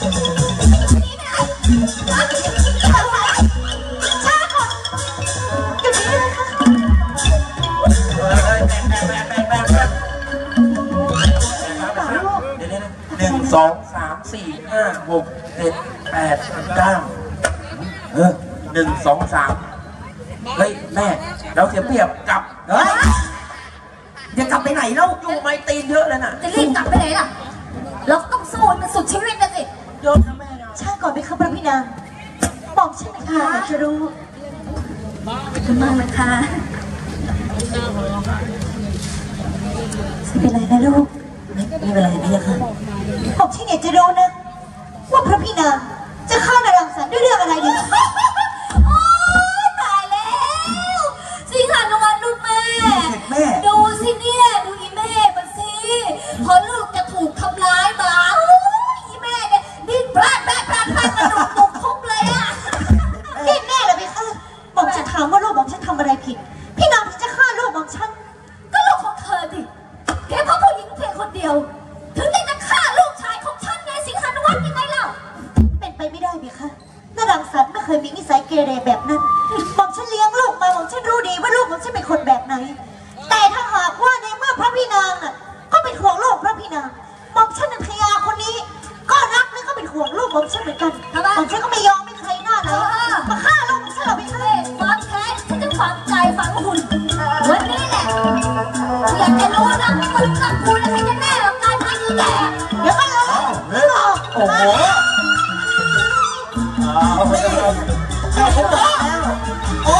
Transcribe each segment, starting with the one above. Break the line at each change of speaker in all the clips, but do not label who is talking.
หนึ่งสองสามสี่ห้าหกเจ็ดแปดเก้าเออหนึ่งสองสามเฮ้ยแม่เราเสียเปรียบกลับ
เฮ้ยจะกลับไปไหนแล้ว
อยู่ไม่ตีนเยอะแล้วน่ะ
จะรีบกลับไปไหนล่ะ เราต้องสู้ให้มันสุดชีวิตนะสิ
ยอะนะแม่นะ
ช้าก่อนไหมคะพระพี่นางบอกฉันนะคะอยากจะรู้ขอบคุณมากนะคะไม่เป็นไรนะลูก
ไม่ไม่เป็นไรพี่ค่ะ
บอกฉันอยากจะรู้นะ ว่าพระพี่นางจะฆ่านายรังสรรค์ด้วยเรื่องอะไรดีโลูกพระพี่นางบอกฉันนันทยาคนนี้ ก็รักและก็เป็นห่วงลูกของฉันเหมือนกันบอกฉันก็ไม่ยอมไม่เคยหน้าไหนมาฆ่าลูกของฉันหรอกพี่คะฟังแท้ฉันจะฟังใจฟังคุณวันนี้แหละอยากจะรู้นะมึงกับกูแล้วใครจะแน่กว่ากันไอ้แก่เดี๋ยวก็รู้
โอ้โหเอาไปเลย
เขาบอกแล้วโอ้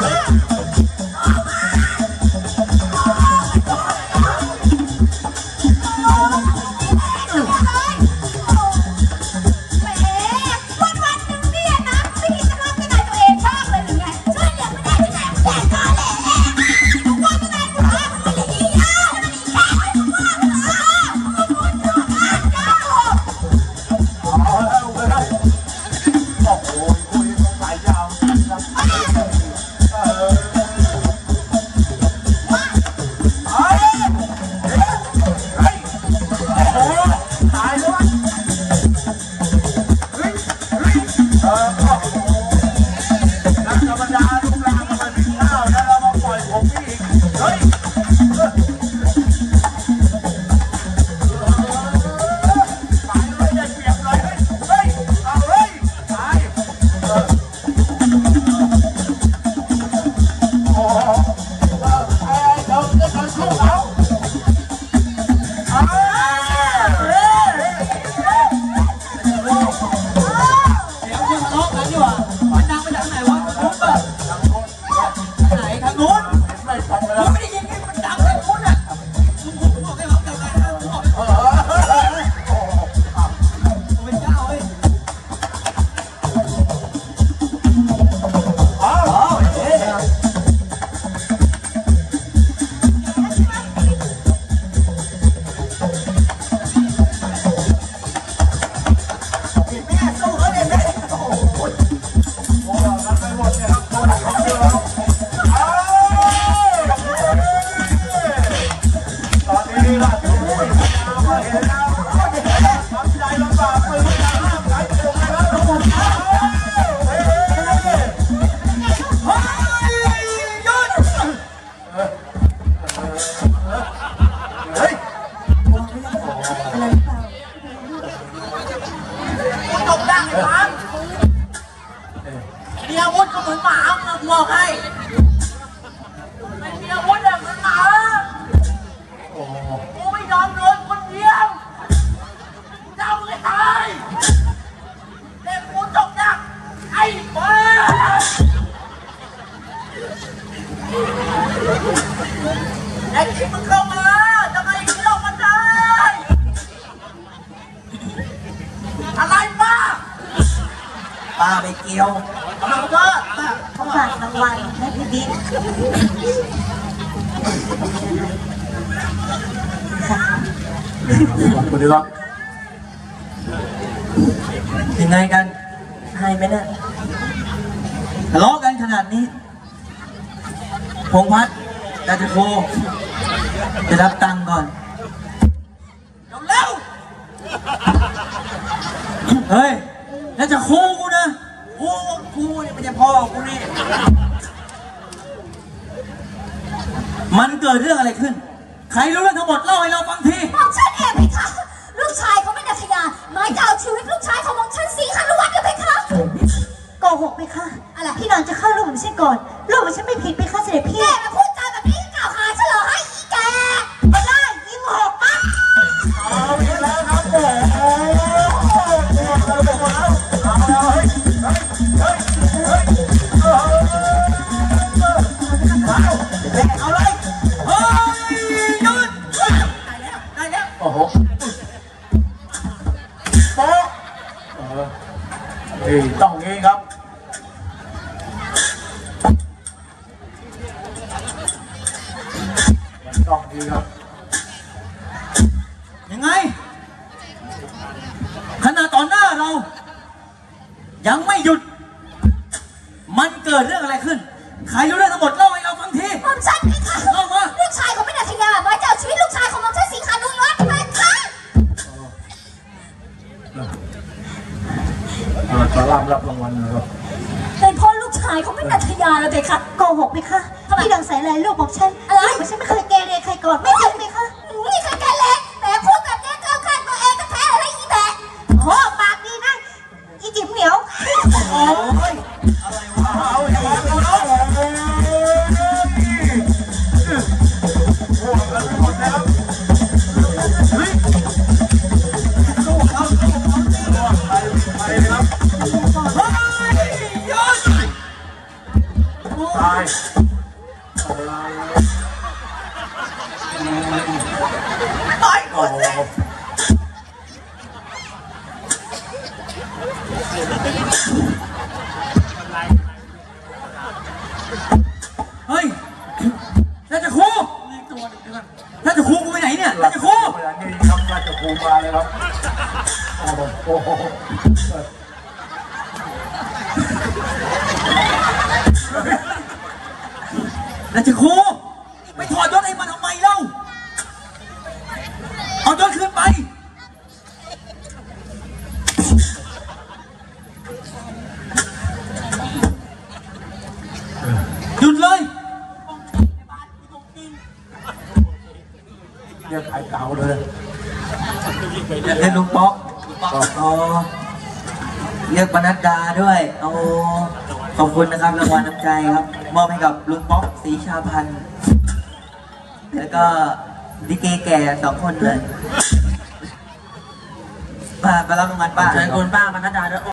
Yeah. ป้า
ไปเกี่ยวเอา
มาก็ป้าเขาฝากรางวัลให้พี่บิ๊ก
สวัสดีครับ
ยังไงกันให้ไหมเนี่ยทะเลาะกันขนาดนี้ พงษ์พัฒน์ดาจะโคจะรับตังค์ก่อน
เร็ว
เฮ้ยน่าจะคู่กูนะ
ๆกูกูนี่ ไม่ใช่พ่อกูนี่
มันเกิดเรื่องอะไรขึ้น ใครรู้เรื่องทั้งหมดเล่าให้เราฟังที
บอกฉันเองไหมคะ ลูกชายเขาไม่นักขยาหมายจะเอาชีวิตลูกชายของมองฉันสีคารุวัฒน์กันไหมคะโกหกไหมคะ อะไรพี่นางจะฆ่าลูกของฉันก่อน ลูกของฉันไม่ผิด
โอ้โหโป๊ะเออเฮ้ยต้องงี้ครับ มันต้องงี้ครับ
ยังไงขนาดต่อหน้าเรา ยังไม่หยุด มันเกิดเรื่องอะไรขึ้น ใครรู้เรื่อง เอ
อขอรั
บรับรางวัลนะครับ
เป็นเพ่อลูกชายเขาไม่นักขยาแล้วเด็กค่ะโกหกไหมคะพี่ดังใส่ลายลูกของฉันอะไร ลูกของฉันไม่เคยเกเรใครก่อนไม่จริงไหมคะนี่เคยเกเรแหมพูดแบบนี้ก้าวข้ามตัวเองก็แท้อะไรอีแบะโอ้ปากดีนะอีจิ๋มเหนียว
โอ้ย
เอายตายก่อนเลย
เฮ้ยน่าจะครูน่าจะครูกูไปไหนเนี่ยน่าจะครู
เวลานี้ครับราชภูมาเลยครับ โอ้โห โอ้โห
น่าจะครูไปถอดยศไอ้มันทำไมเล่า เอายศคืนไป หยุดเลย
เรียกไอ้เก่าเลย
เรียกลุงป๊อกอ๋อเรียกปนัดดาด้วยโอ้ขอบคุณนะครับรางวัลน้ำใจครับ มอบให้กับลุงป๊อกสีชาพันธ์แล้วก็ดิเกแก่สองคนเลยป้าไปรับรางวัลป้า
เชิญคุณป้ามานัดดาด้วย